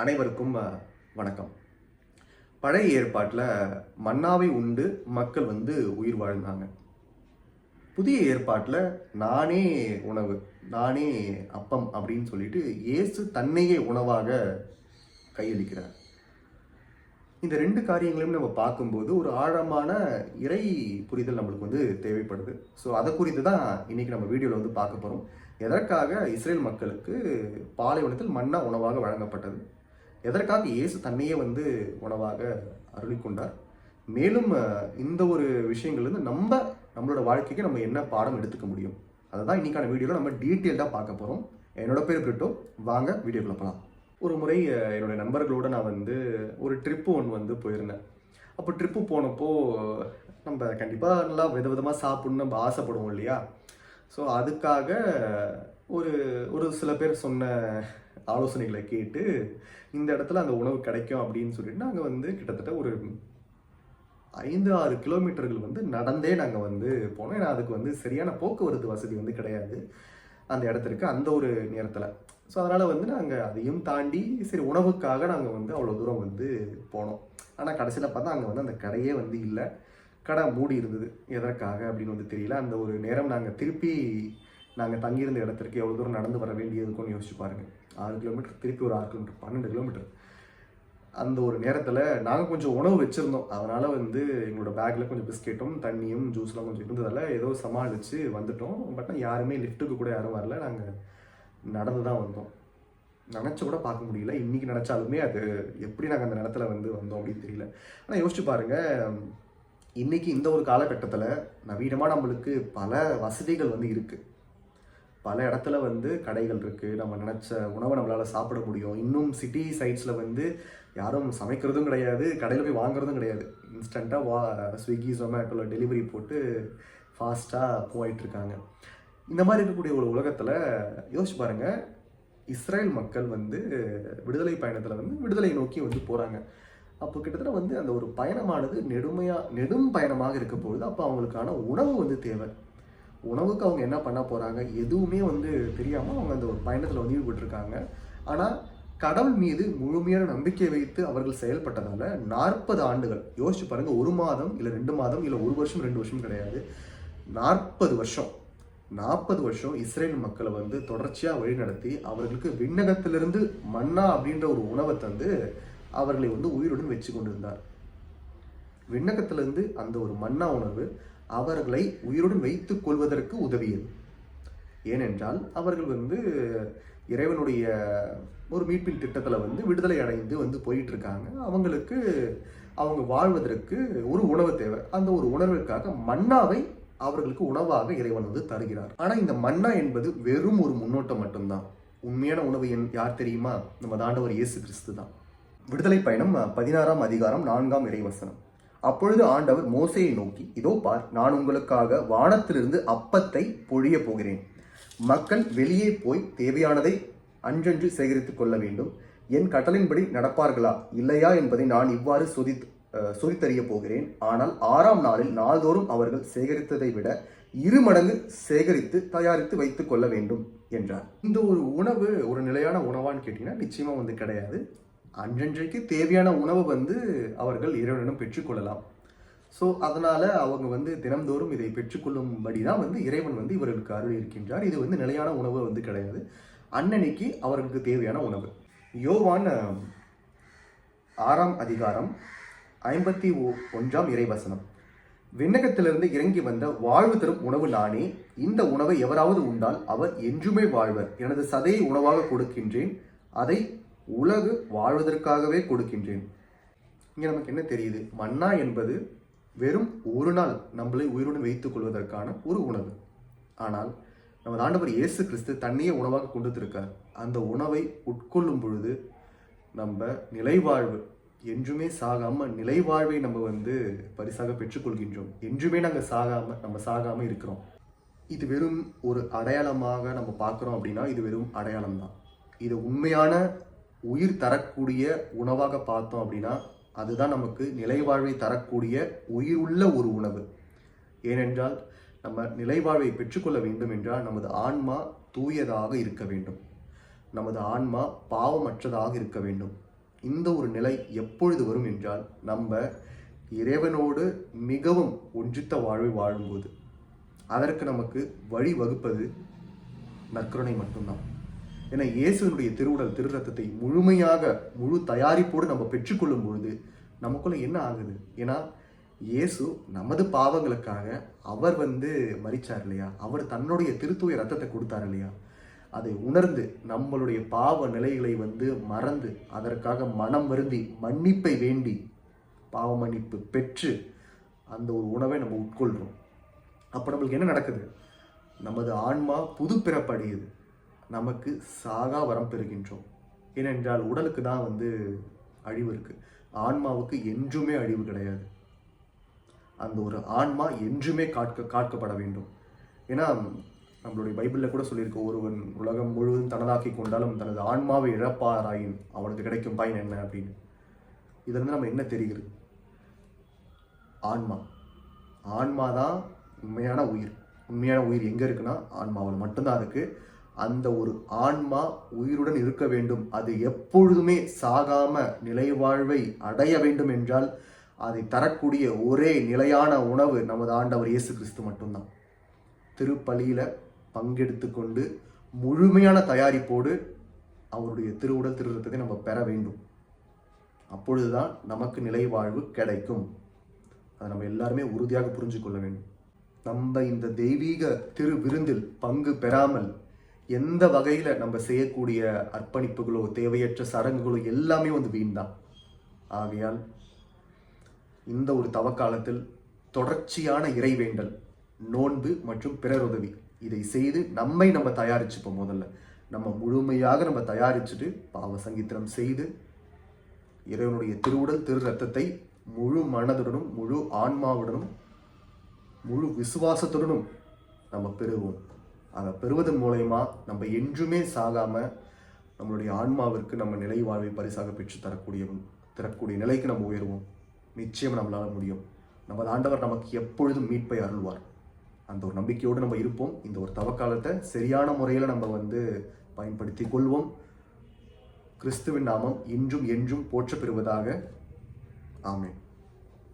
அனைவருக்கும் வணக்கம். பழைய ஏற்பாட்டில் மன்னாவை உண்டு மக்கள் வந்து உயிர் வாழ்ந்தாங்க. புதிய ஏற்பாட்டில் நானே உணவு நானே அப்பம் அப்படின்னு சொல்லிட்டு இயேசு தன்னையே உணவாக கையளிக்கிறார். இந்த ரெண்டு காரியங்களையும் நம்ம பார்க்கும்போது ஒரு ஆழமான இறை புரிதல் நம்மளுக்கு வந்து தேவைப்படுது. ஸோ அதை குறித்து தான் இன்னைக்கு நம்ம வீடியோவில் வந்து பார்க்க போகிறோம் எதற்காக இஸ்ரேல் மக்களுக்கு பாலைவனத்தில் மன்னா உணவாக வழங்கப்பட்டது? எதற்காக இயேசு தன்னையே வந்து உணவாக அருளிக்கொண்டார்? மேலும் இந்த ஒரு விஷயங்கள்லேருந்து நம்ம நம்மளோட வாழ்க்கைக்கு நம்ம என்ன பாடம் எடுத்துக்க முடியும்? அதை தான் இன்னைக்கான வீடியோவில் நம்ம டீட்டெயில்டாக பார்க்க போகிறோம் என்னோட பேர் பிரிட்டோ வாங்க வீடியோக்குள்ள போகலாம் ஒரு முறை என்னோடய நண்பர்களோடு நான் வந்து ஒரு ட்ரிப்பு ஒன்று வந்து போயிருந்தேன். அப்போ ட்ரிப்பு போனப்போ நம்ம கண்டிப்பாக நல்லா வித விதமாக சாப்பிட்ணுன்னு நம்ம ஆசைப்படுவோம் இல்லையா? ஸோ அதுக்காக ஒரு ஒரு சில பேர் சொன்ன ஆலோசனைகளை கேட்டு இந்த இடத்துல அந்த உணவு கிடைக்கும் அப்படின்னு சொல்லிட்டு நாங்கள் வந்து கிட்டத்தட்ட ஒரு ஐந்து ஆறு கிலோமீட்டர்கள் வந்து நடந்தே நாங்கள் வந்து போனோம். ஏன்னா அதுக்கு வந்து சரியான போக்குவரத்து வசதி வந்து கிடையாது அந்த இடத்திற்கு அந்த ஒரு நேரத்தில். ஸோ அதனால் வந்து நாங்கள் அதையும் தாண்டி சரி உணவுக்காக நாங்கள் வந்து அவ்வளோ தூரம் வந்து போனோம். ஆனால் கடைசியில் பார்த்தா அங்கே வந்து அந்த கடையே வந்து இல்லை. கடை மூடி இருந்தது. எதற்காக அப்படின்னு வந்து தெரியல. அந்த ஒரு நேரம் நாங்கள் திருப்பி நாங்கள் தங்கியிருந்த இடத்திற்கு எவ்வளோ தூரம் நடந்து வர வேண்டியது இருக்கும்னு யோசிச்சு பாருங்கள் ஆறு கிலோமீட்டர் திருப்பி ஒரு ஆறு கிலோமீட்டர் பன்னெண்டு கிலோமீட்டர். அந்த ஒரு நேரத்தில் நாங்கள் கொஞ்சம் உணவு வச்சுருந்தோம். அதனால் வந்து எங்களோட பேக்கில் கொஞ்சம் பிஸ்கெட்டும் தண்ணியும் ஜூஸ்லாம் கொஞ்சம் இருந்ததால் ஏதோ சமாளித்து வந்துட்டோம். பட் யாருமே லிஃப்ட்டுக்கு கூட யாரும் வரல. நாங்கள் நடந்து தான் வந்தோம். நினச்ச கூட பார்க்க முடியல. இன்றைக்கி நினச்சாலுமே அது எப்படி நாங்கள் அந்த நிலத்துல வந்து வந்தோம் அப்படின்னு தெரியல. ஆனால் யோசிச்சு பாருங்கள் இன்றைக்கி இந்த ஒரு காலகட்டத்தில் நவீனமாக நம்மளுக்கு பல வசதிகள் வந்து இருக்குது பல இடத்துல வந்து கடைகள் இருக்குது நம்ம நினச்ச உணவை நம்மளால் சாப்பிட முடியும். இன்னும் சிட்டி சைட்ஸில் வந்து யாரும் சமைக்கிறதும் கிடையாது. கடையில் போய் வாங்குறதும் கிடையாது. இன்ஸ்டண்ட்டாக வா ஸ்விக்கி ஜொமேட்டோவில் டெலிவரி போட்டு ஃபாஸ்ட்டாக போயிட்டுருக்காங்க இந்த மாதிரி இருக்கக்கூடிய ஒரு உலகத்தில் யோசிச்சு பாருங்கள் இஸ்ரேல் மக்கள் வந்து விடுதலை பயணத்தில் வந்து விடுதலை நோக்கி வந்து போகிறாங்க அப்போ கிட்டத்தட்ட வந்து அந்த ஒரு பயணமானது நெடுமையாக நெடும் பயணமாக இருக்க பொழுது அப்போ அவங்களுக்கான உணவு வந்து தேவை. உணவுக்கு அவங்க என்ன பண்ண போகிறாங்க எதுவுமே வந்து தெரியாமல் அவங்க அந்த ஒரு பயணத்தில் வந்து ஈடுபட்டிருக்காங்க. ஆனால் கடவுள் மீது முழுமையான நம்பிக்கை வைத்து அவர்கள் செயல்பட்டதால நாற்பது ஆண்டுகள் யோசிச்சு பாருங்கள் ஒரு மாதம் இல்லை ரெண்டு மாதம் இல்லை ஒரு வருஷம் ரெண்டு வருஷம் கிடையாது. நாற்பது வருஷம் நாற்பது வருஷம் இஸ்ரேல் மக்களை வந்து தொடர்ச்சியாக வழிநடத்தி அவர்களுக்கு விண்ணகத்திலிருந்து மன்னா அப்படின்ற ஒரு உணவை தந்து அவர்களை வந்து உயிருடன் வச்சு கொண்டிருந்தார் விண்ணகத்திலிருந்து அந்த ஒரு மன்னா உணவு அவர்களை உயிருடன் வைத்துக் கொள்வதற்கு உதவியது. ஏனென்றால் அவர்கள் வந்து இறைவனுடைய ஒரு மீட்பின் திட்டத்தில் வந்து விடுதலை அடைந்து வந்து போயிட்டு இருக்காங்க அவங்களுக்கு அவங்க வாழ்வதற்கு ஒரு உணவு தேவை. அந்த ஒரு உணர்விற்காக மன்னாவை அவர்களுக்கு உணவாக இறைவன் வந்து தருகிறார். ஆனால் இந்த மன்னா என்பது வெறும் ஒரு முன்னோட்டம் மட்டும்தான். உண்மையான உணவு என் யார் தெரியுமா? நம்ம தாண்டவர் இயேசு கிறிஸ்து தான். விடுதலை பயணம் பதினாறாம் அதிகாரம் நான்காம் இறைவசனம். அப்பொழுது ஆண்டவர் மோசையை நோக்கி இதோ பார் நான் உங்களுக்காக வானத்திலிருந்து அப்பத்தை பொழிய போகிறேன். மக்கள் வெளியே போய் தேவையானதை அன்றன்று சேகரித்துக் கொள்ள வேண்டும். என் கட்டளின்படி நடப்பார்களா? இல்லையா என்பதை நான் இவ்வாறு சொதி சொதித்தறிய போகிறேன். ஆனால் ஆறாம் நாளில் நாள்தோறும் அவர்கள் சேகரித்ததை விட இரு மடங்கு சேகரித்து தயாரித்து வைத்துக் கொள்ள வேண்டும் என்றார். இந்த ஒரு உணவு ஒரு நிலையான உணவான்னு கேட்டீங்கன்னா நிச்சயமா வந்து கிடையாது. அன்றன்றைக்கு தேவையான உணவை வந்து அவர்கள் இறைவனிடம் பெற்றுக்கொள்ளலாம். ஸோ அதனால் அவங்க வந்து தினம்தோறும் இதை பெற்றுக்கொள்ளும்படி தான் வந்து இறைவன் வந்து இவர்களுக்கு அருள் இருக்கின்றார். இது வந்து நிலையான உணவு வந்து கிடையாது. அன்னன்னைக்கு அவர்களுக்கு தேவையான உணவு. யோவான் ஆறாம் அதிகாரம் ஐம்பத்தி ஒ- ஒன்றாம் இறைவசனம். விண்ணகத்திலிருந்து இறங்கி வந்த வாழ்வு தரும் உணவு நானே இந்த உணவை எவராவது உண்டால் அவர் என்றுமே வாழ்வர். எனது சதையை உணவாக கொடுக்கின்றேன். அதை உலகு வாழ்வதற்காகவே கொடுக்கின்றேன். இங்கே நமக்கு என்ன தெரியுது? மன்னா என்பது வெறும் ஒரு நாள் நம்மளை உயிருடன் வைத்துக் கொள்வதற்கான ஒரு உணவு. ஆனால் நமது ஆண்டவர் இயேசு கிறிஸ்து தன்னையே உணவாக கொண்டு வந்திருக்கார் அந்த உணவை உட்கொள்ளும் பொழுது நம்ம நிலைவாழ்வு என்றுமே சாகாமல் நிலைவாழ்வை நம்ம வந்து பரிசாக பெற்றுக்கொள்கின்றோம். என்றுமே நாங்கள் சாகாமல் நம்ம சாகாமல் இருக்கிறோம். இது வெறும் ஒரு அடையாளமாக நம்ம பார்க்குறோம் அப்படின்னா இது வெறும் அடையாளம் தான் இது உண்மையான உயிர் தரக்கூடிய உணவாக பார்த்தோம் அப்படின்னா அதுதான் நமக்கு நிலைவாழ்வை தரக்கூடிய உயிருள்ள ஒரு உணவு. ஏனென்றால் நம்ம நிலைவாழ்வை பெற்றுக்கொள்ள வேண்டும் என்றால் நமது ஆன்மா தூயதாக இருக்க வேண்டும். நமது ஆன்மா பாவமற்றதாக இருக்க வேண்டும். இந்த ஒரு நிலை எப்பொழுது வரும் என்றால் நம்ம இறைவனோடு மிகவும் ஒன்றித்த வாழ்வை வாழும்போது. அதற்கு நமக்கு வழி வகுப்பது நற்கருணை மட்டும்தான். ஏன்னா இயேசுனுடைய திருவுடல் திரு ரத்தத்தை முழுமையாக முழு தயாரிப்போடு நம்ம பெற்றுக்கொள்ளும் பொழுது நமக்குள்ள என்ன ஆகுது? ஏன்னா இயேசு நமது பாவங்களுக்காக அவர் வந்து மறிச்சார் இல்லையா? அவர் தன்னுடைய திருத்துவ ரத்தத்தை கொடுத்தார் இல்லையா? அதை உணர்ந்து நம்மளுடைய பாவ நிலைகளை வந்து மறந்து அதற்காக மனம் வருந்தி மன்னிப்பை வேண்டி பாவ மன்னிப்பு பெற்று அந்த ஒரு உணவை நம்ம உட்கொள்கிறோம் அப்போ நம்மளுக்கு என்ன நடக்குது? நமது ஆன்மா புது பிறப்படையுது நமக்கு சாகா வரம் பெறுகின்றோம். ஏனென்றால் உடலுக்கு தான் வந்து அழிவு இருக்குது ஆன்மாவுக்கு என்றுமே அழிவு கிடையாது. அந்த ஒரு ஆன்மா என்றுமே காட்க காட்கப்பட வேண்டும். ஏன்னா நம்மளுடைய பைபிளில் கூட சொல்லியிருக்க ஒருவன் உலகம் முழுவதும் தனதாக்கி கொண்டாலும் தனது ஆன்மாவை இழப்பாராயின் அவனுக்கு கிடைக்கும் பயன் என்ன அப்படின்னு. இதிலிருந்து நம்ம என்ன தெரிகிறது? ஆன்மா. ஆன்மா தான் உண்மையான உயிர். உண்மையான உயிர் எங்கே இருக்குன்னா ஆன்மாவில் மட்டும்தான் இருக்குது அந்த ஒரு ஆன்மா உயிருடன் இருக்க வேண்டும். அது எப்பொழுதுமே சாகாம நிலைவாழ்வை அடைய வேண்டும் என்றால் அதை தரக்கூடிய ஒரே நிலையான உணவு நமது ஆண்டவர் இயேசு கிறிஸ்து மட்டும்தான். திருப்பலியில் பங்கெடுத்து கொண்டு முழுமையான தயாரிப்போடு அவருடைய திருவுடல் திருத்தத்தை நம்ம பெற வேண்டும். அப்பொழுதுதான் நமக்கு நிலைவாழ்வு கிடைக்கும். அதை நம்ம எல்லாருமே உறுதியாக புரிஞ்சு கொள்ள வேண்டும். நம்ம இந்த தெய்வீக திரு விருந்தில் பங்கு பெறாமல் எந்த வகையில் நம்ம செய்யக்கூடிய அர்ப்பணிப்புகளோ தேவையற்ற சடங்குகளோ எல்லாமே வந்து வீண்தான். ஆகையால் இந்த ஒரு தவக்காலத்தில் தொடர்ச்சியான இறைவேண்டல் நோன்பு மற்றும் பிறர் உதவி இதை செய்து நம்மை நம்ம தயாரிச்சுப்போம் முதல்ல. நம்ம முழுமையாக நம்ம தயாரிச்சுட்டு பாவ சங்கீத்திரம் செய்து இறைவனுடைய திருவுடல் திரு ரத்தத்தை முழு மனதுடனும் முழு ஆன்மாவுடனும் முழு விசுவாசத்துடனும் நம்ம பெறுவோம். அதை பெறுவதன் மூலயமா நம்ம என்றுமே சாகாமல் நம்மளுடைய ஆன்மாவிற்கு நம்ம நிலை வாழ்வை பரிசாக பெற்று தரக்கூடிய தரக்கூடிய நிலைக்கு நம்ம உயர்வோம். நிச்சயம் நம்மளால் முடியும். நமது ஆண்டவர் நமக்கு எப்பொழுதும் மீட்பை அருள்வார். அந்த ஒரு நம்பிக்கையோடு நம்ம இருப்போம். இந்த ஒரு தவக்காலத்தை சரியான முறையில் நம்ம வந்து பயன்படுத்தி கொள்வோம். கிறிஸ்துவின் நாமம் இன்றும் என்றும் போற்ற பெறுவதாக